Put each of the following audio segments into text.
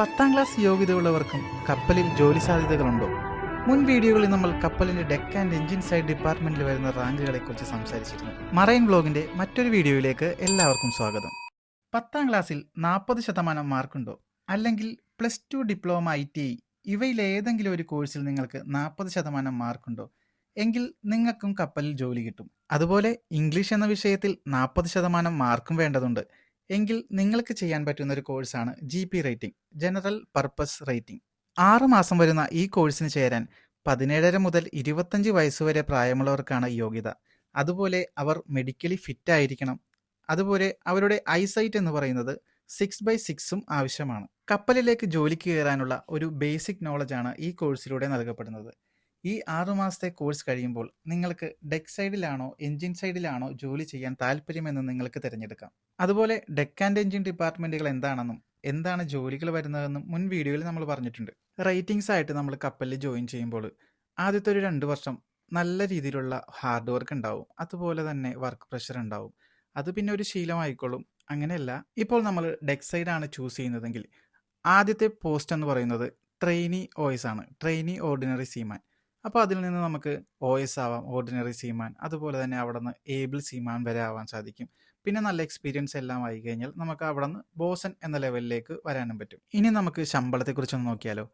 പത്താം ക്ലാസ് യോഗ്യതയുള്ളവർക്കും കപ്പലിൽ ജോലി സാധ്യതകളുണ്ടോ? മുൻ വീഡിയോകളിൽ നമ്മൾ കപ്പലിന്റെ ഡെക്ക് ആൻഡ് എഞ്ചിൻ സൈഡ് ഡിപ്പാർട്ട്മെന്റിൽ വരുന്ന റാങ്കുകളെ കുറിച്ച് സംസാരിച്ചിരുന്നു. മറൈൻ ബ്ലോഗിന്റെ മറ്റൊരു വീഡിയോയിലേക്ക് എല്ലാവർക്കും സ്വാഗതം. പത്താം ക്ലാസ്സിൽ നാൽപ്പത് ശതമാനം മാർക്കുണ്ടോ? അല്ലെങ്കിൽ plus two diploma I T I ഇവയിൽ ഏതെങ്കിലും ഒരു കോഴ്സിൽ നിങ്ങൾക്ക് നാൽപ്പത് ശതമാനം മാർക്കുണ്ടോ? എങ്കിൽ നിങ്ങൾക്കും കപ്പലിൽ ജോലി കിട്ടും. അതുപോലെ ഇംഗ്ലീഷ് എന്ന വിഷയത്തിൽ നാൽപ്പത് ശതമാനം മാർക്കും വേണ്ടതുണ്ട്. എങ്കിൽ നിങ്ങൾക്ക് ചെയ്യാൻ പറ്റുന്ന ഒരു കോഴ്സാണ് G P rating general purpose rating ആറ് മാസം വരുന്ന ഈ കോഴ്സിന് ചേരാൻ പതിനേഴര മുതൽ ഇരുപത്തഞ്ച് വയസ്സുവരെ പ്രായമുള്ളവർക്കാണ് യോഗ്യത. അതുപോലെ അവർ മെഡിക്കലി ഫിറ്റ് ആയിരിക്കണം. അതുപോലെ അവരുടെ ഐസൈറ്റ് എന്ന് പറയുന്നത് സിക്സ് ബൈ സിക്സും ആവശ്യമാണ്. കപ്പലിലേക്ക് ജോലിക്ക് കയറാനുള്ള ഒരു ബേസിക് നോളജാണ് ഈ കോഴ്സിലൂടെ നൽകപ്പെടുന്നത്. ഈ ആറു മാസത്തെ കോഴ്സ് കഴിയുമ്പോൾ നിങ്ങൾക്ക് ഡെക്ക് സൈഡിലാണോ എഞ്ചിൻ സൈഡിലാണോ ജോലി ചെയ്യാൻ താല്പര്യമെന്ന് നിങ്ങൾക്ക് തിരഞ്ഞെടുക്കാം. അതുപോലെ ഡെക്ക് ആൻഡ് എഞ്ചിൻ ഡിപ്പാർട്ട്മെന്റുകൾ എന്താണെന്നും എന്താണ് ജോലികൾ വരുന്നതെന്നും മുൻ വീഡിയോയിൽ നമ്മൾ പറഞ്ഞിട്ടുണ്ട്. റേറ്റിംഗ്സ് ആയിട്ട് നമ്മൾ കപ്പലിൽ ജോയിൻ ചെയ്യുമ്പോൾ ആദ്യത്തെ ഒരു രണ്ട് വർഷം നല്ല രീതിയിലുള്ള ഹാർഡ് വർക്ക് ഉണ്ടാവും. അതുപോലെ തന്നെ വർക്ക് പ്രഷർ ഉണ്ടാവും. അത് പിന്നെ ഒരു ശീലമായിക്കോളും അങ്ങനെയല്ല. ഇപ്പോൾ നമ്മൾ ഡെക്ക് സൈഡാണ് ചൂസ് ചെയ്യുന്നതെങ്കിൽ ആദ്യത്തെ പോസ്റ്റ് എന്ന് പറയുന്നത് ട്രെയിനി ഓയിസ് ആണ്. Trainee ordinary seaman. അപ്പോൾ അതിൽ നിന്ന് നമുക്ക് ഒ എസ് ആവാം ഓർഡിനറി സീമാൻ അതുപോലെ തന്നെ അവിടെ നിന്ന് ഏബിൾ സീമാൻ വരെ ആവാൻ സാധിക്കും. പിന്നെ നല്ല എക്സ്പീരിയൻസ് എല്ലാം ആയി കഴിഞ്ഞാൽ നമുക്ക് അവിടെ നിന്ന് ബോസൻ എന്ന ലെവലിലേക്ക് വരാനും പറ്റും. ഇനി നമുക്ക് ശമ്പളത്തെക്കുറിച്ചൊന്ന് നോക്കിയാലോ.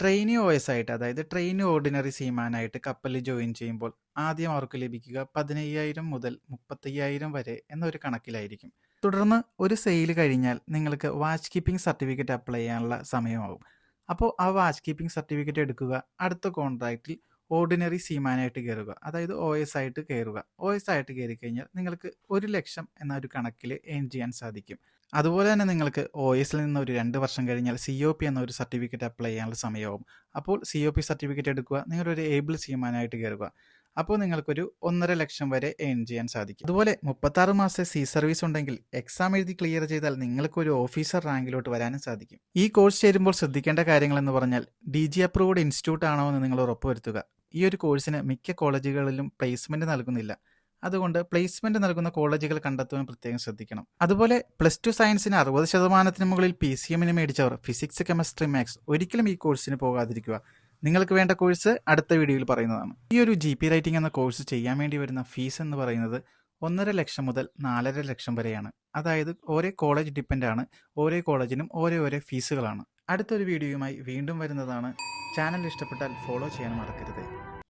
ട്രെയിനി ഒ എസ് ആയിട്ട് അതായത് ട്രെയിനി ഓർഡിനറി സീമാനായിട്ട് കപ്പലിൽ ജോയിൻ ചെയ്യുമ്പോൾ ആദ്യം അവർക്ക് ലഭിക്കുക പതിനയ്യായിരം മുതൽ മുപ്പത്തയ്യായിരം വരെ എന്നൊരു കണക്കിലായിരിക്കും. തുടർന്ന് ഒരു സെയിൽ കഴിഞ്ഞാൽ നിങ്ങൾക്ക് വാച്ച് കീപ്പിംഗ് സർട്ടിഫിക്കറ്റ് അപ്ലൈ ചെയ്യാനുള്ള സമയമാവും. അപ്പോൾ ആ വാച്ച് കീപ്പിംഗ് സർട്ടിഫിക്കറ്റ് എടുക്കുക. അടുത്ത കോൺട്രാക്റ്റിൽ ഓർഡിനറി സീമാനായിട്ട് കയറുക. അതായത് ഒ എസ് ആയിട്ട് കയറുക. ഒ എസ് ആയിട്ട് കയറി കഴിഞ്ഞാൽ നിങ്ങൾക്ക് ഒരു ലക്ഷം എന്ന ഒരു കണക്കിൽ ഏൺ ചെയ്യാൻ സാധിക്കും. അതുപോലെ തന്നെ നിങ്ങൾക്ക് ഒ എസിൽ നിന്ന് ഒരു രണ്ട് വർഷം കഴിഞ്ഞാൽ സി ഒ പി എന്ന ഒരു സർട്ടിഫിക്കറ്റ് അപ്ലൈ ചെയ്യാനുള്ള സമയമാവും. അപ്പോൾ സി ഒ പി സർട്ടിഫിക്കറ്റ് എടുക്കുക. നിങ്ങളൊരു ഏബിൾ സീമാനായിട്ട് കയറുക. അപ്പോൾ നിങ്ങൾക്കൊരു ഒന്നര ലക്ഷം വരെ ഏൺ ചെയ്യാൻ സാധിക്കും. അതുപോലെ മുപ്പത്താറ് മാസത്തെ സി സർവീസ് ഉണ്ടെങ്കിൽ എക്സാം എഴുതി ക്ലിയർ ചെയ്താൽ നിങ്ങൾക്ക് ഒരു ഓഫീസർ റാങ്കിലോട്ട് വരാനും സാധിക്കും. ഈ കോഴ്സ് ചേരുമ്പോൾ ശ്രദ്ധിക്കേണ്ട കാര്യങ്ങൾ എന്ന് പറഞ്ഞാൽ ഡി ജി അപ്രൂവ്ഡ് ഇൻസ്റ്റിറ്റ്യൂട്ട് ആണോ എന്ന് നിങ്ങൾ ഉറപ്പുവരുത്തുക. ഈ ഒരു കോഴ്സിന് മിക്ക കോളേജുകളിലും പ്ലേസ്മെന്റ് നൽകുന്നില്ല. അതുകൊണ്ട് പ്ലേസ്മെന്റ് നൽകുന്ന കോളേജുകൾ കണ്ടെത്തുവാൻ പ്രത്യേകം ശ്രദ്ധിക്കണം. അതുപോലെ പ്ലസ് ടു സയൻസിന് അറുപത് ശതമാനത്തിന് മുകളിൽ പി സി എമ്മിന് മേടിച്ചവർ ഫിസിക്സ് കെമിസ്ട്രി മാത്സ് ഒരിക്കലും ഈ കോഴ്സിന് പോകാതിരിക്കുക. നിങ്ങൾക്ക് വേണ്ട കോഴ്സ് അടുത്ത വീഡിയോയിൽ പറയുന്നതാണ്. ഈ ഒരു ജി പി റൈറ്റിംഗ് എന്ന കോഴ്സ് ചെയ്യാൻ വേണ്ടി വരുന്ന ഫീസ് എന്ന് പറയുന്നത് ഒന്നര ലക്ഷം മുതൽ നാലര ലക്ഷം വരെയാണ്. അതായത് ഓരോ കോളേജ് ഡിപ്പെൻഡ് ആണ് ഓരോ കോളേജിനും ഓരോ ഓരോ ഫീസുകളാണ് അടുത്തൊരു വീഡിയോയുമായി വീണ്ടും വരുന്നതാണ്. ചാനൽ ഇഷ്ടപ്പെട്ടാൽ ഫോളോ ചെയ്യാൻ മറക്കരുത്.